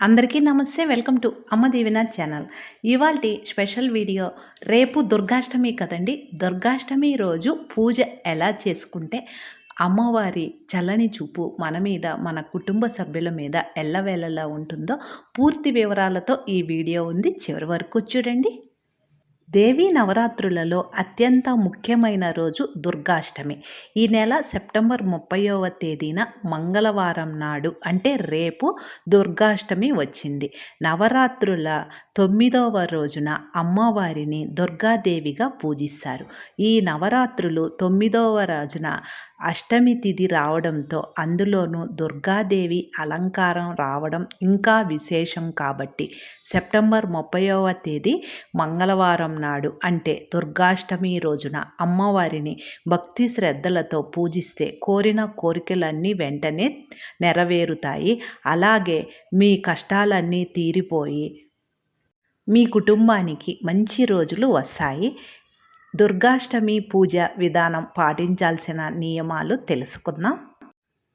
అందరికీ నమస్తే welcome to Amma Deevena channel. ఇవాళ స్పెషల్ వీడియో రేపు దుర్గాష్టమి కదండి. దుర్గాష్టమి రోజు పూజ ఎలా చేసుకుంటే అమ్మవారి చల్లని చూపు మన మీద మన కుటుంబ సభ్యుల మీద ఎల్లవేళలా ఉంటుందో పూర్తి వివరాలతో ఈ వీడియో ఉంది. చివరి వరకు చూడండి. దేవీ నవరాత్రులలో అత్యంత ముఖ్యమైన రోజు దుర్గాష్టమి. ఈ నెల సెప్టెంబర్ ముప్పైవ తేదీన మంగళవారం నాడు అంటే రేపు దుర్గాష్టమి వచ్చింది. నవరాత్రుల తొమ్మిదవ రోజున అమ్మవారిని దుర్గాదేవిగా పూజిస్తారు. ఈ నవరాత్రులు తొమ్మిదవ రోజున అష్టమి తిథి రావడంతో అందులోనూ దుర్గాదేవి అలంకారం రావడం ఇంకా విశేషం కాబట్టి సెప్టెంబర్ ముప్పైవ తేదీ మంగళవారం నాడు అంటే దుర్గాష్టమి రోజున అమ్మవారిని భక్తి శ్రద్ధలతో పూజిస్తే కోరిన కోరికలన్నీ వెంటనే నెరవేరుతాయి. అలాగే మీ కష్టాలన్నీ తీరిపోయి మీ కుటుంబానికి మంచి రోజులు వస్తాయి. దుర్గాష్టమి పూజ విధానం పాటించాల్సిన నియమాలు తెలుసుకుందాం.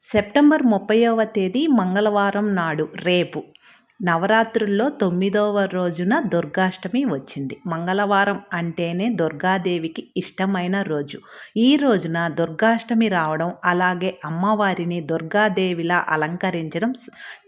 సెప్టెంబర్ ముప్పైవ తేదీ మంగళవారం నాడు రేపు నవరాత్రుల్లో తొమ్మిదవ రోజున దుర్గాష్టమి వచ్చింది. మంగళవారం అంటేనే దుర్గాదేవికి ఇష్టమైన రోజు. ఈ రోజున దుర్గాష్టమి రావడం అలాగే అమ్మవారిని దుర్గాదేవిలా అలంకరించడం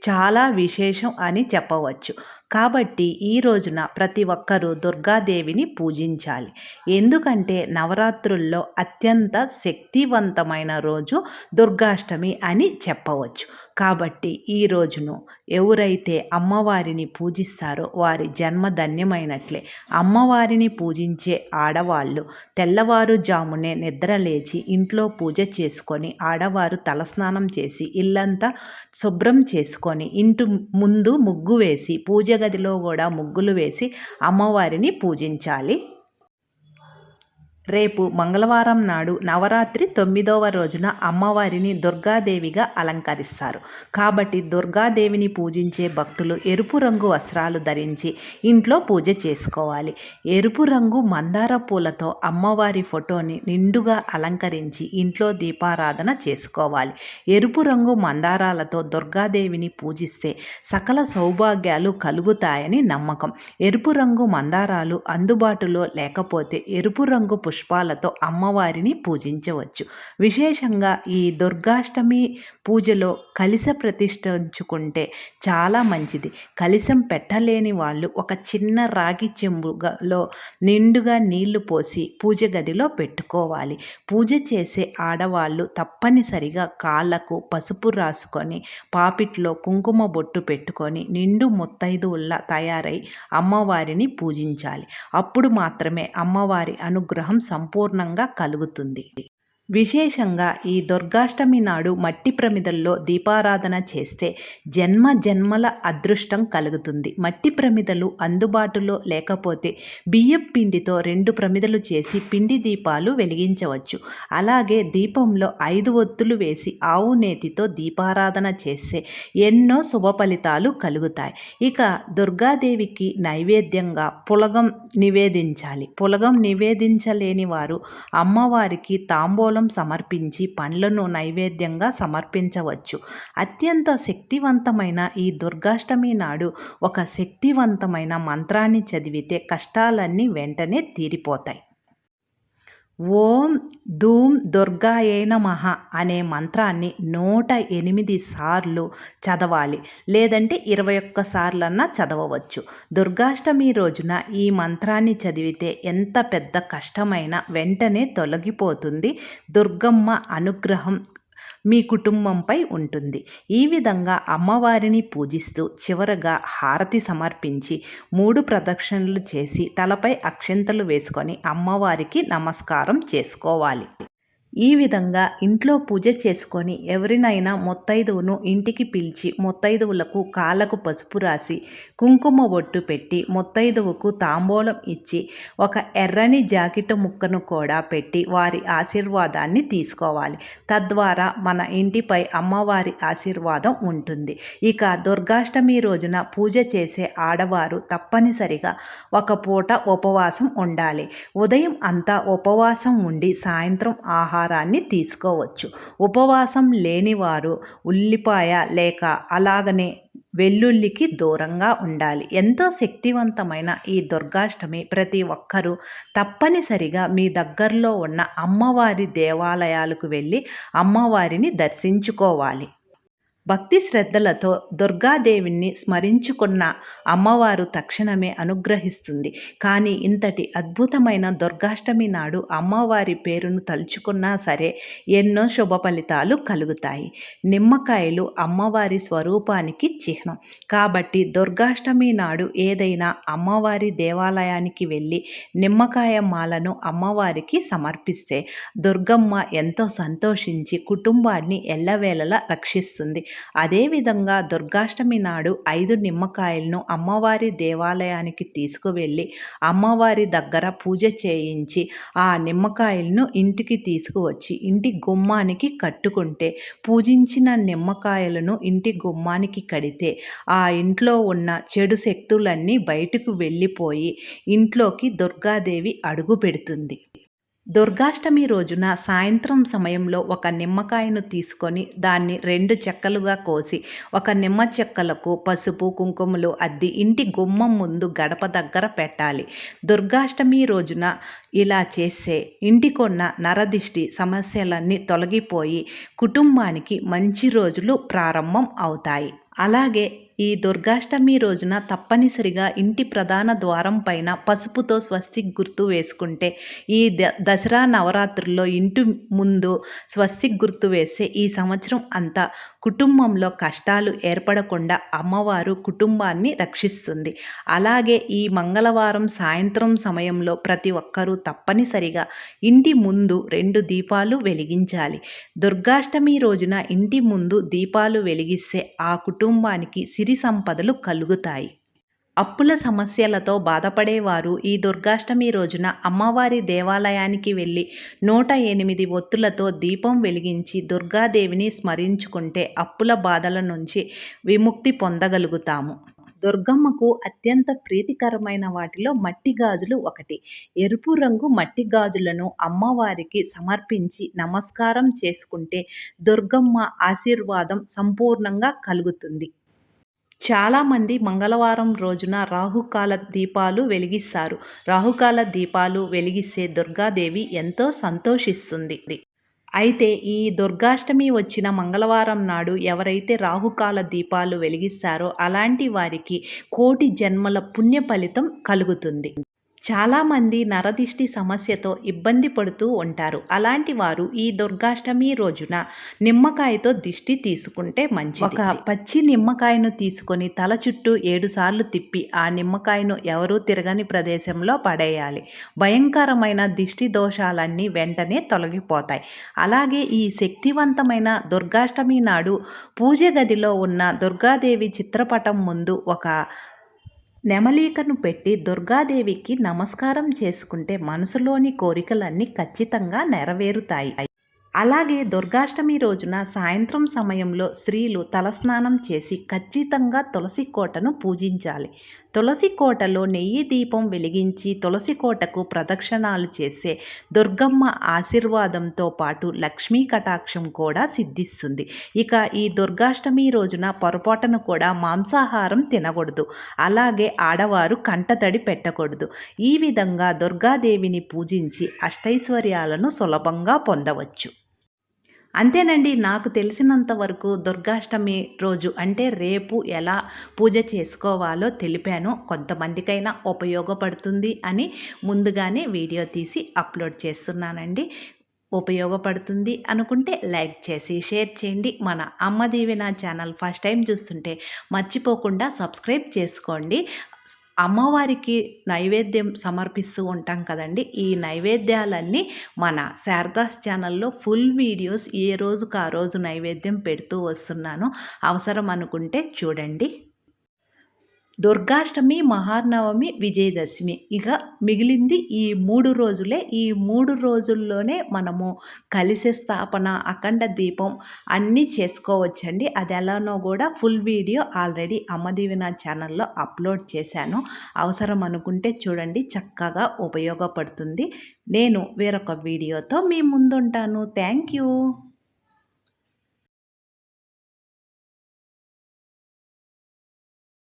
చాలా విశేషం అని చెప్పవచ్చు. కాబట్టి ఈ రోజున ప్రతి ఒక్కరూ దుర్గాదేవిని పూజించాలి. ఎందుకంటే నవరాత్రుల్లో అత్యంత శక్తివంతమైన రోజు దుర్గాష్టమి అని చెప్పవచ్చు. కాబట్టి ఈ రోజును ఎవరైతే అమ్మవారిని పూజిస్తారో వారి జన్మ ధన్యమైనట్లే. అమ్మవారిని పూజించే ఆడవాళ్ళు తెల్లవారుజామునే నిద్రలేచి ఇంట్లో పూజ చేసుకొని ఆడవారు తలస్నానం చేసి ఇల్లంతా శుభ్రం చేసుకొని ఇంటి ముందు ముగ్గు వేసి పూజ గదిలో కూడా ముగ్గులు వేసి అమ్మవారిని పూజించాలి. రేపు మంగళవారం నాడు నవరాత్రి తొమ్మిదవ రోజున అమ్మవారిని దుర్గాదేవిగా అలంకరిస్తారు. కాబట్టి దుర్గాదేవిని పూజించే భక్తులు ఎరుపు రంగు వస్త్రాలు ధరించి ఇంట్లో పూజ చేసుకోవాలి. ఎరుపు రంగు మందార పూలతో అమ్మవారి ఫోటోని నిండుగా అలంకరించి ఇంట్లో దీపారాధన చేసుకోవాలి. ఎరుపు రంగు మందారాలతో దుర్గాదేవిని పూజిస్తే సకల సౌభాగ్యాలు కలుగుతాయని నమ్మకం. ఎరుపు రంగు మందారాలు అందుబాటులో లేకపోతే ఎరుపు రంగు పుష్ప పుష్పాలతో అమ్మవారిని పూజించవచ్చు. విశేషంగా ఈ దుర్గాష్టమి పూజలో కలిస ప్రతిష్ఠించుకుంటే చాలా మంచిది. కలిసం పెట్టలేని వాళ్ళు ఒక చిన్న రాగి చెంబులో నిండుగా నీళ్ళు పోసి పూజ గదిలో పెట్టుకోవాలి. పూజ చేసే ఆడవాళ్ళు తప్పనిసరిగా కాళ్ళకు పసుపు రాసుకొని పాపిట్లో కుంకుమ బొట్టు పెట్టుకొని నిండు ముత్తైదువుల్లా తయారై అమ్మవారిని పూజించాలి. అప్పుడు మాత్రమే అమ్మవారి అనుగ్రహం సంపూర్ణంగా కలుగుతుంది. విశేషంగా ఈ దుర్గాష్టమి నాడు మట్టి ప్రమిదల్లో దీపారాధన చేస్తే జన్మ జన్మల అదృష్టం కలుగుతుంది. మట్టి ప్రమిదలు అందుబాటులో లేకపోతే బియ్యం పిండితో రెండు ప్రమిదలు చేసి పిండి దీపాలు వెలిగించవచ్చు. అలాగే దీపంలో ఐదు ఒత్తులు వేసి ఆవు నేతితో దీపారాధన చేస్తే ఎన్నో శుభ ఫలితాలు కలుగుతాయి. ఇక దుర్గాదేవికి నైవేద్యంగా పులగం నివేదించాలి. పులగం నివేదించలేని వారు అమ్మవారికి తాంబూలం ఫలం సమర్పించి పండ్లను నైవేద్యంగా సమర్పించవచ్చు. అత్యంత శక్తివంతమైన ఈ దుర్గాష్టమి నాడు ఒక శక్తివంతమైన మంత్రాన్ని చదివితే కష్టాలన్నీ వెంటనే తీరిపోతాయి. ఓం ధూమ్ దుర్గాయే నమః అనే మంత్రాన్ని నూట ఎనిమిది సార్లు చదవాలి. లేదంటే ఇరవై ఒక్క సార్లన్నా చదవవచ్చు. దుర్గాష్టమి రోజున ఈ మంత్రాన్ని చదివితే ఎంత పెద్ద కష్టమైనా వెంటనే తొలగిపోతుంది. దుర్గమ్మ అనుగ్రహం మీ కుటుంబంపై ఉంటుంది. ఈ విధంగా అమ్మవారిని పూజిస్తూ చివరగా హారతి సమర్పించి మూడు ప్రదక్షిణలు చేసి తలపై అక్షింతలు వేసుకొని అమ్మవారికి నమస్కారం చేసుకోవాలి. ఈ విధంగా ఇంట్లో పూజ చేసుకొని ఎవరినైనా మొత్తైదువును ఇంటికి పిలిచి మొత్తైదువులకు కాళ్ళకు పసుపు రాసి కుంకుమ బొట్టు పెట్టి మొత్తైదువుకు తాంబూలం ఇచ్చి ఒక ఎర్రని జాకెట్ ముక్కను కూడా పెట్టి వారి ఆశీర్వాదాన్ని తీసుకోవాలి. తద్వారా మన ఇంటిపై అమ్మవారి ఆశీర్వాదం ఉంటుంది. ఇక దుర్గాష్టమి రోజున పూజ చేసే ఆడవారు తప్పనిసరిగా ఒక పూట ఉపవాసం ఉండాలి. ఉదయం అంతా ఉపవాసం ఉండి సాయంత్రం ఆహారం ఆహారాన్ని తీసుకోవచ్చు. ఉపవాసం లేనివారు ఉల్లిపాయ లేక అలాగనే వెల్లుల్లికి దూరంగా ఉండాలి. ఎంతో శక్తివంతమైన ఈ దుర్గాష్టమి ప్రతి ఒక్కరూ తప్పనిసరిగా మీ దగ్గరలో ఉన్న అమ్మవారి దేవాలయాలకు వెళ్ళి అమ్మవారిని దర్శించుకోవాలి. భక్తి శ్రద్ధలతో దుర్గాదేవిని స్మరించుకున్న అమ్మవారు తక్షణమే అనుగ్రహిస్తుంది. కానీ ఇంతటి అద్భుతమైన దుర్గాష్టమి నాడు అమ్మవారి పేరును తలుచుకున్నా సరే ఎన్నో శుభ ఫలితాలు కలుగుతాయి. నిమ్మకాయలు అమ్మవారి స్వరూపానికి చిహ్నం. కాబట్టి దుర్గాష్టమి నాడు ఏదైనా అమ్మవారి దేవాలయానికి వెళ్ళి నిమ్మకాయ మాలను అమ్మవారికి సమర్పిస్తే దుర్గమ్మ ఎంతో సంతోషించి కుటుంబాన్ని ఎల్లవేళలా రక్షిస్తుంది. అదేవిధంగా దుర్గాష్టమి నాడు ఐదు నిమ్మకాయలను అమ్మవారి దేవాలయానికి తీసుకువెళ్ళి అమ్మవారి దగ్గర పూజ చేయించి ఆ నిమ్మకాయలను ఇంటికి తీసుకువచ్చి ఇంటి గుమ్మానికి కట్టుకుంటే పూజించిన నిమ్మకాయలను ఇంటి గుమ్మానికి కడితే ఆ ఇంట్లో ఉన్న చెడు శక్తులన్నీ బయటకు వెళ్ళిపోయి ఇంట్లోకి దుర్గాదేవి అడుగు పెడుతుంది. దుర్గాష్టమి రోజున సాయంత్రం సమయంలో ఒక నిమ్మకాయను తీసుకొని దాన్ని రెండు చెక్కలుగా కోసి ఒక నిమ్మ చెక్కలకు పసుపు కుంకుమలు అద్ది ఇంటి గుమ్మం ముందు గడప దగ్గర పెట్టాలి. దుర్గాష్టమి రోజున ఇలా చేస్తే ఇంటికొన్న నరదిష్టి సమస్యలన్నీ తొలగిపోయి కుటుంబానికి మంచి రోజులు ప్రారంభం అవుతాయి. అలాగే ఈ దుర్గాష్టమి రోజున తప్పనిసరిగా ఇంటి ప్రధాన ద్వారం పైన పసుపుతో స్వస్తిక్ గుర్తు వేసుకుంటే ఈ ద దసరా నవరాత్రుల్లో ఇంటి ముందు స్వస్తిక్ గుర్తు వేస్తే ఈ సంవత్సరం అంతా కుటుంబంలో కష్టాలు ఏర్పడకుండా అమ్మవారు కుటుంబాన్ని రక్షిస్తుంది. అలాగే ఈ మంగళవారం సాయంత్రం సమయంలో ప్రతి ఒక్కరూ తప్పనిసరిగా ఇంటి ముందు రెండు దీపాలు వెలిగించాలి. దుర్గాష్టమి రోజున ఇంటి ముందు దీపాలు వెలిగిస్తే ఆ కుటుంబానికి సిరి సంపదలు కలుగుతాయి. అప్పుల సమస్యలతో బాధపడేవారు ఈ దుర్గాష్టమి రోజున అమ్మవారి దేవాలయానికి వెళ్ళి నూట ఎనిమిది ఒత్తులతో దీపం వెలిగించి దుర్గాదేవిని స్మరించుకుంటే అప్పుల బాధల నుంచి విముక్తి పొందగలుగుతాము. దుర్గమ్మకు అత్యంత ప్రీతికరమైన వాటిలో మట్టి గాజులు ఒకటి. ఎరుపు రంగు మట్టి గాజులను అమ్మవారికి సమర్పించి నమస్కారం చేసుకుంటే దుర్గమ్మ ఆశీర్వాదం సంపూర్ణంగా కలుగుతుంది. చాలామంది మంగళవారం రోజున రాహుకాల దీపాలు వెలిగిస్తారు. రాహుకాల దీపాలు వెలిగిస్తే దుర్గాదేవి ఎంతో సంతోషిస్తుంది. అయితే ఈ దుర్గాష్టమి వచ్చిన మంగళవారం నాడు ఎవరైతే రాహుకాల దీపాలు వెలిగిస్తారో అలాంటి వారికి కోటి జన్మల పుణ్య ఫలితం కలుగుతుంది. చాలామంది నరదిష్టి సమస్యతో ఇబ్బంది పడుతూ ఉంటారు. అలాంటి వారు ఈ దుర్గాష్టమి రోజున నిమ్మకాయతో దిష్టి తీసుకుంటే మంచి ఒక పచ్చి నిమ్మకాయను తీసుకొని తల చుట్టూ ఏడుసార్లు తిప్పి ఆ నిమ్మకాయను ఎవరూ తిరగని ప్రదేశంలో పడేయాలి. భయంకరమైన దిష్టి దోషాలన్నీ వెంటనే తొలగిపోతాయి. అలాగే ఈ శక్తివంతమైన దుర్గాష్టమి నాడు పూజ గదిలో ఉన్న దుర్గాదేవి చిత్రపటం ముందు ఒక నెమలీకను పెట్టి దుర్గాదేవికి నమస్కారం చేసుకుంటే మనసులోని కోరికలన్నీ ఖచ్చితంగా నెరవేరుతాయి. అలాగే దుర్గాష్టమి రోజున సాయంత్రం సమయంలో స్త్రీలు తలస్నానం చేసి ఖచ్చితంగా తులసి కోటను పూజించాలి. తులసి కోటలో నెయ్యి దీపం వెలిగించి తులసి కోటకు ప్రదక్షిణాలు చేసే దుర్గమ్మ ఆశీర్వాదంతో పాటు లక్ష్మీ కటాక్షం కూడా సిద్ధిస్తుంది. ఇక ఈ దుర్గాష్టమి రోజున పొరపాటును కూడా మాంసాహారం తినకూడదు. అలాగే ఆడవారు కంటతడి పెట్టకూడదు. ఈ విధంగా దుర్గాదేవిని పూజించి అష్టైశ్వర్యాలను సులభంగా పొందవచ్చు. అంతేనండి నాకు తెలిసినంత వరకు దుర్గాష్టమి రోజు అంటే రేపు ఎలా పూజ చేసుకోవాలో తెలిపాను. కొంతమందికైనా ఉపయోగపడుతుంది అని ముందుగానే వీడియో తీసి అప్లోడ్ చేస్తున్నానండి. ఉపయోగపడుతుంది అనుకుంటే లైక్ చేసి షేర్ చేయండి. మన అమ్మ దీవెన ఛానల్ ఫస్ట్ టైం చూస్తుంటే మర్చిపోకుండా సబ్స్క్రైబ్ చేసుకోండి. అమ్మవారికి నైవేద్యం సమర్పిస్తూ ఉంటాం కదండి. ఈ నైవేద్యాలన్నీ మన శారదాస్ ఛానల్లో ఫుల్ వీడియోస్ ఏ రోజుకు ఆ రోజు నైవేద్యం పెడుతూ వస్తున్నాను. అవసరం అనుకుంటే చూడండి. దుర్గాష్టమి మహానవమి విజయదశమి. ఇక మిగిలింది ఈ మూడు రోజులే. ఈ మూడు రోజుల్లోనే మనము కలిసే స్థాపన అఖండ దీపం అన్నీ చేసుకోవచ్చండి. అది ఎలానో కూడా ఫుల్ వీడియో ఆల్రెడీ అమ్మదీవిన ఛానల్లో అప్లోడ్ చేశాను. అవసరం అనుకుంటే చూడండి చక్కగా ఉపయోగపడుతుంది. నేను వేరొక వీడియోతో మీ ముందుంటాను. Thank you.